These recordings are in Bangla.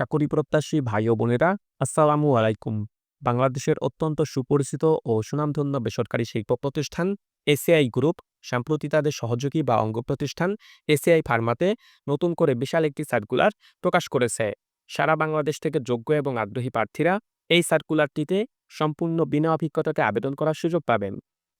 চাকরি প্রত্যাশী ভাই ও বোনেরা, আসসালামু আলাইকুম। বাংলাদেশের অত্যন্ত সুপরিচিত ও সুনামধন্য বেসরকারি শিল্প প্রতিষ্ঠান এসিআই গ্রুপ, সম্প্রতি তাদের সহযোগী বা অঙ্গ প্রতিষ্ঠান এসিআই ফার্মাতে নতুন করে বিশাল একটি সার্কুলার প্রকাশ করেছে। সারা বাংলাদেশ থেকে যোগ্য এবং আগ্রহী প্রার্থীরা এই সার্কুলারটিতে সম্পূর্ণ বিনা অভিজ্ঞতাতে আবেদন করার সুযোগ পাবেন।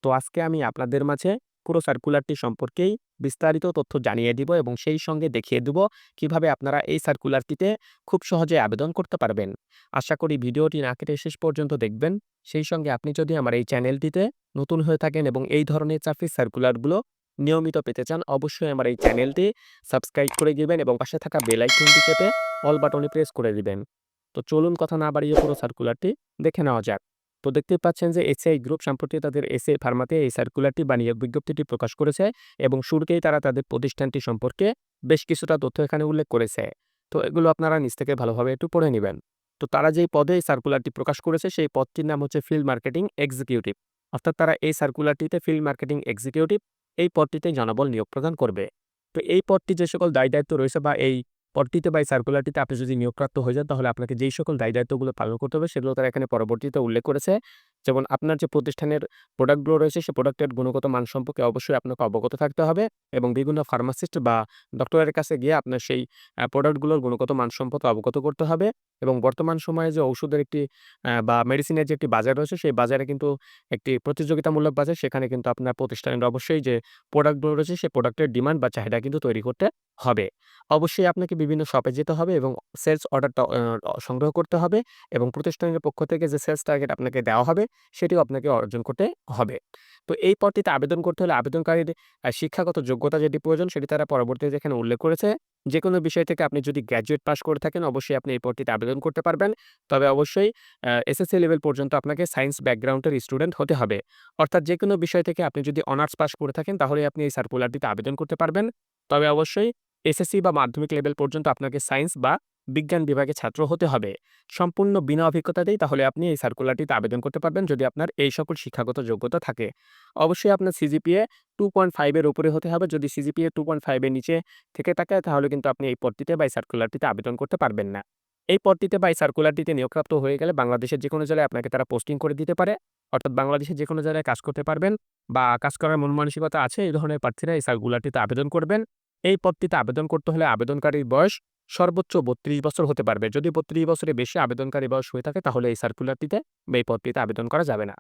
তো আজকে আমি আপনাদের মাঝে পুরো সার্কুলারটি সম্পর্কেই বিস্তারিত তথ্য জানিয়ে দিব এবং সেই সঙ্গে দেখিয়ে দেব কীভাবে আপনারা এই সার্কুলারটিতে খুব সহজে আবেদন করতে পারবেন। আশা করি ভিডিওটি না কেটে শেষ পর্যন্ত দেখবেন। সেই সঙ্গে আপনি যদি আমার এই চ্যানেলটিতে নতুন হয়ে থাকেন এবং এই ধরনের চাকরির সার্কুলারগুলো নিয়মিত পেতে চান, অবশ্যই আমার এই চ্যানেলটি সাবস্ক্রাইব করে দিবেন এবং পাশে থাকা বেল আইকনটি চেপে অল বাটনে প্রেস করে দিবেন। তো চলুন কথা না বাড়িয়ে পুরো সার্কুলারটি দেখে নেওয়া যাক। তো দেখতে পাচ্ছেন যে এসিআই গ্রুপ সম্প্রতি তাদের এসিআই ফার্মাতে এই সার্কুলারটি বানিয়ে বিজ্ঞপ্তিটি প্রকাশ করেছে এবং শুরুতেই তারা তাদের প্রতিষ্ঠানটি সম্পর্কে বেশ কিছুটা তথ্য এখানে উল্লেখ করেছে। তো এগুলো আপনারা নিজ থেকে ভালোভাবে একটু পড়ে নেবেন। তো তারা যেই পদে এই সার্কুলারটি প্রকাশ করেছে সেই পদটির নাম হচ্ছে ফিল্ড মার্কেটিং এক্সিকিউটিভ অর্থাৎ তারা এই সার্কুলারটিতে ফিল্ড মার্কেটিং এক্সিকিউটিভ এই পদটিতে জনবল নিয়োগ প্রদান করবে। তো এই পদটি যে সকল দায় দায়িত্ব রয়েছে বা এই পদটিতে বা এই সার্কুলারটিতে আপনি যদি নিয়োগপ্রাপ্ত হয়ে যান, তাহলে আপনাকে যেই সকল দায়ী দায়িত্বগুলো পালন করতে হবে, সেগুলো তারা এখানে পরবর্তীতে উল্লেখ করেছে। যেমন আপনার যে প্রতিষ্ঠানের প্রোডাক্টগুলো রয়েছে সেই প্রোডাক্টের গুণগত মান সম্পর্কে অবশ্যই আপনাকে অবগত থাকতে হবে এবং বিভিন্ন ফার্মাসিস্ট বা ডক্টরের কাছে গিয়ে আপনার সেই প্রোডাক্টগুলোর গুণগত মান সম্পর্কে অবগত করতে হবে এবং বর্তমান সময়ে যে ওষুধের একটি বা মেডিসিনের যে একটি বাজার রয়েছে, সেই বাজারে কিন্তু একটি প্রতিযোগিতামূলক বাজার, সেখানে কিন্তু আপনার প্রতিষ্ঠানের অবশ্যই যে প্রোডাক্টগুলো রয়েছে সেই প্রোডাক্টের ডিমান্ড বা চাহিদা কিন্তু তৈরি করতে হবে। অবশ্যই আপনাকে বিভিন্ন শপে যেতে হবে এবং সেলস অর্ডারটা সংগ্রহ করতে হবে এবং প্রতিষ্ঠানের পক্ষ থেকে যে সেলস টার্গেট আপনাকে দেওয়া হবে সেটিও আপনাকে অর্জন করতে হবে। তো এই পদটিতে আবেদন করতে হলে আবেদনকারীর শিক্ষাগত যোগ্যতা যেটি প্রয়োজন সেটি তারা পরবর্তীতে এখানে উল্লেখ করেছে যে কোনো বিষয় থেকে আপনি যদি গ্র্যাজুয়েট পাস করে থাকেন অবশ্যই আপনি এই পদটিতে আবেদন করতে পারবেন। তবে অবশ্যই এসএসসি লেভেল পর্যন্ত আপনাকে সায়েন্স ব্যাকগ্রাউন্ডের স্টুডেন্ট হতে হবে। অর্থাৎ যে কোনো বিষয় থেকে আপনি যদি অনার্স পাস করে থাকেন তাহলে আপনি এই সার্কুলারটিতে আবেদন করতে পারবেন। তবে অবশ্যই এসএসসি বা মাধ্যমিক লেভেল পর্যন্ত আপনাকে সায়েন্স বা বিজ্ঞান বিভাগে ছাত্র হতে হবে। সম্পূর্ণ বিনা অভিজ্ঞতাতেই তাহলে আপনি এই সার্কুলারটিতে আবেদন করতে পারবেন যদি আপনার এই সকল শিক্ষাগত যোগ্যতা থাকে। অবশ্যই আপনার সিজিপিএ টু পয়েন্ট ফাইভের উপরে হতে হবে। যদি সিজিপিএ টু পয়েন্ট ফাইভের নিচে থেকে থাকে, তাহলে কিন্তু আপনি এই পদটিতে বা এই সার্কুলারটিতে আবেদন করতে পারবেন না। এই পদটিতে বা এই সার্কুলারটিতে নিয়োগপ্রাপ্ত হয়ে গেলে বাংলাদেশের যে কোনো জায়গায় আপনাকে তারা পোস্টিং করে দিতে পারে। অর্থাৎ বাংলাদেশের যে কোনো জায়গায় কাজ করতে পারবেন বা কাজ করার মন মানসিকতা আছে, এই ধরনের প্রার্থীরা এই সার্কুলারটিতে আবেদন করবেন। এই পদটিতে আবেদন করতে হলে আবেদনকারীর বয়স সর্বোচ্চ বত্রিশ বছর হতে পারবে। যদি বত্রিশ বছরের বেশি আবেদনকারী বয়স হয়ে থাকে, তাহলে এই সার্কুলারটিতে এই পদটিতে আবেদন করা যাবে না।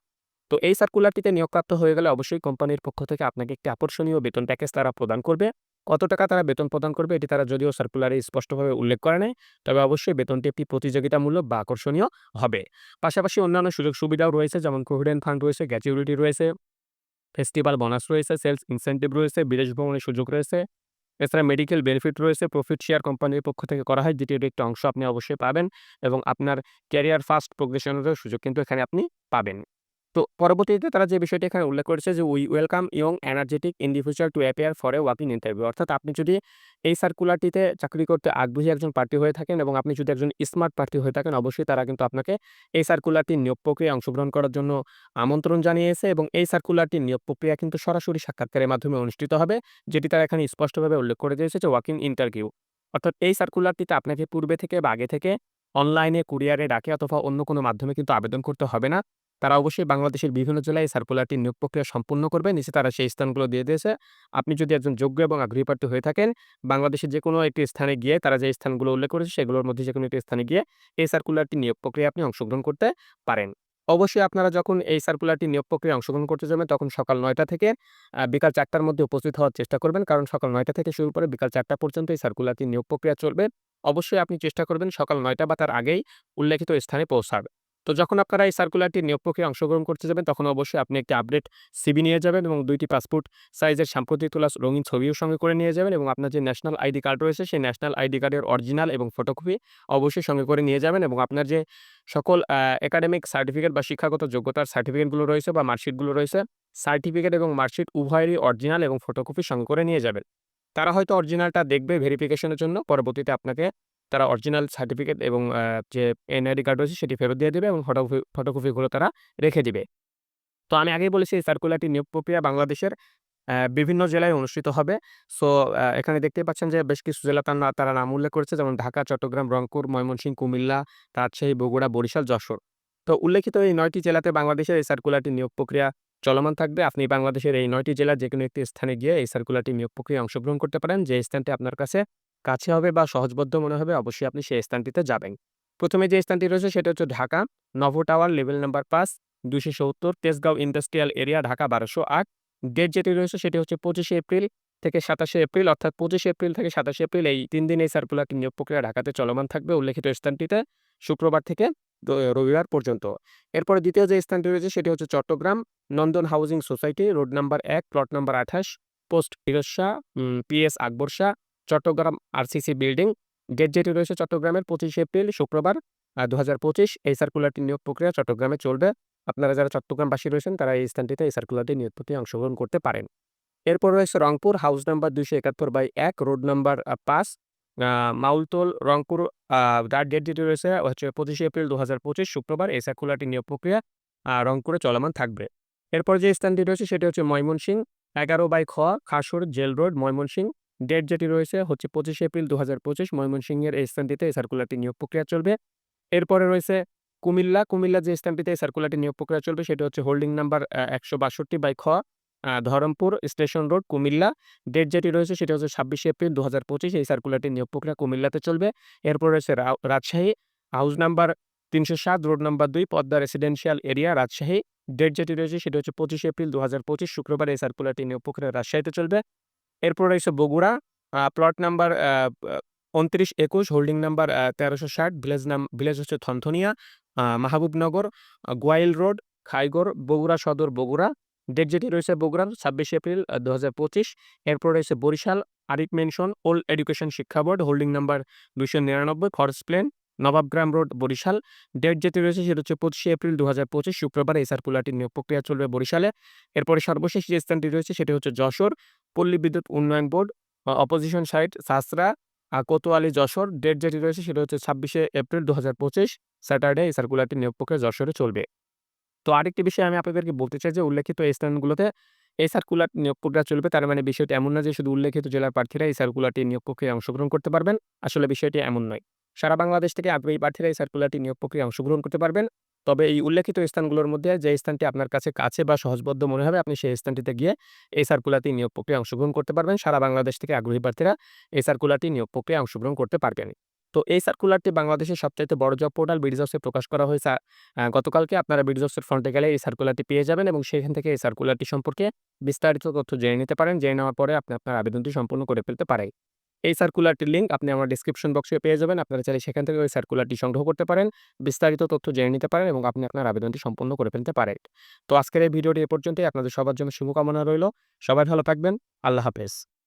তো এই সার্কুলারটিতে নিয়োগপ্রাপ্ত হয়ে গেলে অবশ্যই কোম্পানির পক্ষ থেকে আপনাকে একটি আকর্ষণীয় বেতন প্যাকেজ তারা প্রদান করবে। কত টাকা তারা বেতন প্রদান করবে, এটি তারা যদিও সার্কুলারে স্পষ্টভাবে উল্লেখ করে নেয় তবে অবশ্যই বেতনটি একটি প্রতিযোগিতামূলক বা আকর্ষণীয় হবে। পাশাপাশি অন্যান্য সুযোগ সুবিধাও রয়েছে, যেমন প্রভিডেন্ট ফান্ড রয়েছে গ্র্যাচুইটি রয়েছে ফেস্টিভ্যাল বোনাস রয়েছে সেলস ইনসেন্টিভ রয়েছে, বিদেশ ভ্রমণের সুযোগ রয়েছে। এছাড়া মেডিকেল বেনিফিট রয়েছে। প্রফিট শেয়ার কোম্পানির পক্ষ থেকে করা হয় যেটির একটি অংশ আপনি অবশ্যই পাবেন এবং আপনার ক্যারিয়ার ফাস্ট প্রোগ্রেশনেরও সুযোগ কিন্তু এখানে আপনি পাবেন। তো পরবর্তীতে তারা যে বিষয়টি এখানে উল্লেখ করেছে যে we welcome young energetic in the future to appear for a walking interview অর্থাৎ আপনি যদি এই সার্কুলারটিতে চাকরি করতে আগ্রহী একজন প্রার্থী হয়ে থাকেন এবং আপনি যদি একজন স্মার্ট প্রার্থী হয়ে থাকেন, অবশ্যই তারা কিন্তু আপনাকে এই সার্কুলারটির নিয়োগ প্রক্রিয়ায় অংশগ্রহণ করার জন্য আমন্ত্রণ জানিয়েছে এবং এই সার্কুলারটির নিয়োগ প্রক্রিয়া কিন্তু সরাসরি সাক্ষাৎকারের মাধ্যমে অনুষ্ঠিত হবে, যেটি তারা এখানে স্পষ্টভাবে উল্লেখ করে দিয়েছে যে ওয়াকিং ইন্টারভিউ অর্থাৎ এই সার্কুলারটিতে আপনাকে পূর্বে থেকে বা আগে থেকে অনলাইনে কুরিয়ারে ডাকে অথবা অন্য কোনো মাধ্যমে কিন্তু আবেদন করতে হবে না। তারা অবশ্যই বাংলাদেশের বিভিন্ন জেলায় সার্কুলারটি নিয়োগ প্রক্রিয়া সম্পূর্ণ করবে। নিচে তারা সেই স্থানগুলো দিয়ে দিয়েছে। আপনি যদি একজন যোগ্য এবং আগ্রহী প্রার্থী হয়ে থাকেন, বাংলাদেশের যে কোনো একটি স্থানে গিয়ে তারা যে স্থানগুলো উল্লেখ করেছে, সেগুলোর মধ্যে যে কোনো একটি স্থানে গিয়ে এই সার্কুলারটি নিয়োগ প্রক্রিয়া আপনি অংশগ্রহণ করতে পারেন। অবশ্যই আপনারা যখন এই সার্কুলারটি নিয়োগ প্রক্রিয়া অংশগ্রহণ করতে যাবেন, তখন সকাল নয়টা থেকে বিকাল চারটার মধ্যে উপস্থিত হওয়ার চেষ্টা করবেন। কারণ সকাল নয়টা থেকে শুরু করে বিকাল চারটা পর্যন্ত এই সার্কুলারটি নিয়োগ প্রক্রিয়া চলবে। অবশ্যই আপনি চেষ্টা করবেন সকাল নয়টা বা তার আগেই উল্লেখিত স্থানে পৌঁছার। তো যখন আপনারা এই সার্কুলারটি নিয়োগ প্রক্রিয়া অংশগ্রহণ করতে যাবেন, তখন অবশ্যই আপনি একটি আপডেট সিবি নিয়ে যাবেন এবং দুইটি পাসপোর্ট সাইজের সাম্প্রতিক তোলা রঙিন ছবিও সঙ্গে করে নিয়ে যাবেন এবং আপনার যে ন্যাশনাল আইডি কার্ড রয়েছে, সেই ন্যাশনাল আইডি কার্ডের অরিজিনাল এবং ফটোকপি অবশ্যই সঙ্গে করে নিয়ে যাবেন এবং আপনার যে সকল একাডেমিক সার্টিফিকেট বা শিক্ষাগত যোগ্যতার সার্টিফিকেটগুলো রয়েছে বা মার্কশিটগুলো রয়েছে সার্টিফিকেট এবং মার্কশিট উভয়েরই অরিজিনাল এবং ফটোকপি সঙ্গে করে নিয়ে যাবেন। তারা হয়তো অরিজিনালটা দেখবে ভেরিফিকেশনের জন্য, পরবর্তীতে আপনাকে তারা অরিজিনাল সার্টিফিকেট এবং যে এনআইডি কার্ড রয়েছে সেটি ফেরত দিয়ে দেবে এবং ফটোকপি ফটোকপিগুলো তারা রেখে দিবে তো আমি আগেই বলেছি এই সার্কুলারটি নিয়োগ প্রক্রিয়া বাংলাদেশের বিভিন্ন জেলায় অনুষ্ঠিত হবে। সো এখানে দেখতে পাচ্ছেন যে বেশ কিছু জেলা তার তারা নাম উল্লেখ করেছে যেমন ঢাকা, চট্টগ্রাম, রংপুর, ময়মনসিংহ, কুমিল্লা, রাজশাহী, বগুড়া, বরিশাল, যশোর। তো উল্লেখিত এই নয়টি জেলাতে বাংলাদেশের এই সার্কুলারটি নিয়োগ প্রক্রিয়া চলমান থাকবে। আপনি বাংলাদেশের এই ৯ টি জেলার যেকোনো একটি স্থানে গিয়ে এই সার্কুলারটি নিয়োগ প্রক্রিয়ায় অংশগ্রহণ করতে পারেন। যে স্থানটি আপনার কাছে কাছে হবে বা সহজবদ্ধ মনে হবে অবশ্যই আপনি সেই স্থানটিতে যাবেন। প্রথমে যে স্থানটি রয়েছে সেটা হচ্ছে Dhaka, Novo tower, level number ৫, ২৭০ Tejgaon industrial area, Dhaka ১২০৮। Date যেটি রয়েছে সেটি হচ্ছে ২৫শে এপ্রিল থেকে ২৭শে এপ্রিল অর্থাৎ ২৫শে এপ্রিল থেকে ২৭শে এপ্রিল এই তিন দিন এই সার্কুলারটি নিয়োগ প্রক্রিয়া ঢাকাতে চলমান থাকবে উল্লেখিত স্থানটিতে শুক্রবার থেকে রবিবার পর্যন্ত। এরপরে দ্বিতীয় যে স্থানটি রয়েছে সেটি হচ্ছে Chattogram, Nandan housing society, road number এক plot number ২৮, post Firoz Shah, PS Akbar Shah, Chattogram RCC building. Date যেটি রয়েছে চট্টগ্রামের ২৫শে এপ্রিল শুক্রবার ২০২৫ এই সার্কুলারটি নিয়োগ প্রক্রিয়া চট্টগ্রামে চলবে। আপনারা যারা চট্টগ্রামবাসী রয়েছেন তারা এই স্থানটিতে এই সার্কুলারটি নিয়োগ প্রক্রিয়ায় অংশগ্রহণ করতে পারেন। এরপর রয়েছে রংপুর, হাউস নাম্বার ২৭১/১, রোড নাম্বার আ ৫, আ মাউলতোল, রংপুর। তার ডেট যেটি রয়েছে হচ্ছে ২৫শে এপ্রিল ২০২৫ শুক্রবার এই সার্কুলারটি নিয়োগ প্রক্রিয়া রংপুরে চলমান থাকবে। এরপর যে স্থানটি রয়েছে সেটি হচ্ছে ময়মনসিং এগারো বাই খ খাসুর, জেল রোড, ময়মনসিংহ। ডেট যেটি রয়েছে হচ্ছে ২৫শে এপ্রিল ২০২৫ ময়মনসিংহের এই স্থানটিতে এই সার্কুলারটি নিয়োগ প্রক্রিয়া চলবে। এরপরে রয়েছে কুমিল্লা, কুমিল্লা যে স্থানটিতে এই সার্কুলারটি নিয়োগ প্রক্রিয়া চলবে সেটি হচ্ছে হোল্ডিং নাম্বার আ ১৬২/খ, Dharampur station road, Cumilla. Date যেটি রয়েছে সেটি হচ্ছে ২৬শে এপ্রিল ২০২৫ এই সার্কুলারটি নিয়োগ প্রক্রিয়া কুমিল্লাতে চলবে। এরপর রয়েছে Rajshahi, house number ৩০৭, road number দুই Padma residential area, Rajshahi. Date যেটি রয়েছে সেটি হচ্ছে ২৫শে এপ্রিল ২০২৫ শুক্রবার এই সার্কুলারটি নিয়োগ প্রক্রিয়া রাজশাহীতে চলবে। এরপর রয়েছে বগুড়া, প্লট নাম্বার উনত্রিশ একুশ হোল্ডিং নাম্বার তেরোশো ষাট ভিলেজ নাম ভিলেজ হচ্ছে থনথনিয়া, মাহবুবনগর, গোয়াইল রোড, খাইগড়, বগুড়া সদর, বগুড়া। ডেট যেটি রয়েছে বগুড়ার ২৬শে এপ্রিল আ ২০২৫। এরপর রয়েছে Barishal, Arif mansion, old education শিক্ষা board, holding number ২৯৯, forest plain, Nababgram road, Barishal. Date যেটি রয়েছে সেটা হচ্ছে ২৫শে এপ্রিল ২০২৫ শুক্রবার এই সার্কুলারটি নিয়োগ প্রক্রিয়া চলবে বরিশালে। এরপরে সর্বশেষ যে স্থানটি রয়েছে সেটি হচ্ছে যশোর, পল্লী বিদ্যুৎ উন্নয়ন বোর্ড, অপোজিশন সাইট, সাসরা আ কোতোয়ালী, যশোর। ডেট যেটি রয়েছে সেটা হচ্ছে ২৬শে এপ্রিল ২০২৫ স্যাটারডে এই সার্কুলারটি নিয়োগ প্রক্রিয়া যশোরে চলবে। তো আরেকটি বিষয় আমি আপনাদেরকে বলতে চাই যে উল্লেখিত এই স্থানগুলোতে এই সার্কুলার নিয়োগ প্রক্রিয়া চলবে তার মানে বিষয়টি এমন না যে শুধু উল্লেখিত জেলার প্রার্থীরা এই সার্কুলারটি নিয়োগ প্রক্রিয়ায় অংশগ্রহণ করতে পারবেন। আসলে বিষয়টি এমন নয়। সারা বাংলাদেশ থেকে আগ্রহী প্রার্থীরা এই সার্কুলারটি নিয়োগ প্রক্রিয়ায় অংশগ্রহণ করতে পারবেন। তবে এই উল্লেখিত স্থানগুলোর মধ্যে যে স্থানটি আপনার কাছে কাছে বা সহজবদ্ধ মনে হবে, আপনি সেই স্থানটিতে গিয়ে এই সার্কুলারটি নিয়োগ প্রক্রিয়ায় অংশগ্রহণ করতে পারবেন। সারা বাংলাদেশ থেকে আগ্রহী প্রার্থীরা এই সার্কুলারটি নিয়োগ প্রক্রিয়ায় অংশগ্রহণ করতে পারবেন। তো এই সার্কুলারটি বাংলাদেশের সবচাইতে বড় জব পোর্টাল বিডিজবসে প্রকাশ করা হয়েছে গতকালকে। আপনারা বিডিজবসের ফ্রন্টে গেলে এই সার্কুলারটি পেয়ে যাবেন এবং সেখান থেকে এই সার্কুলারটি সম্পর্কে বিস্তারিত তথ্য জেনে নিতে পারেন। জেনে নেওয়ার পরে আপনি আপনার আবেদনটি সম্পূর্ণ করে ফেলতে পারেন। এই সার্কুলারটির লিঙ্ক আপনি আমার ডিসক্রিপশন বক্সে পেয়ে যাবেন। আপনারা চাইলে সেখান থেকে ওই সার্কুলারটি সংগ্রহ করতে পারেন। বিস্তারিত তথ্য জেনে নিতে পারেন এবং আপনি আপনার আবেদনটি সম্পন্ন করে ফেলতে পারেন। তো আজকের এই ভিডিওটি এ পর্যন্তই। আপনাদের সবার জন্য শুভকামনা রইল। সবাই ভালো থাকবেন। আল্লাহ হাফেজ।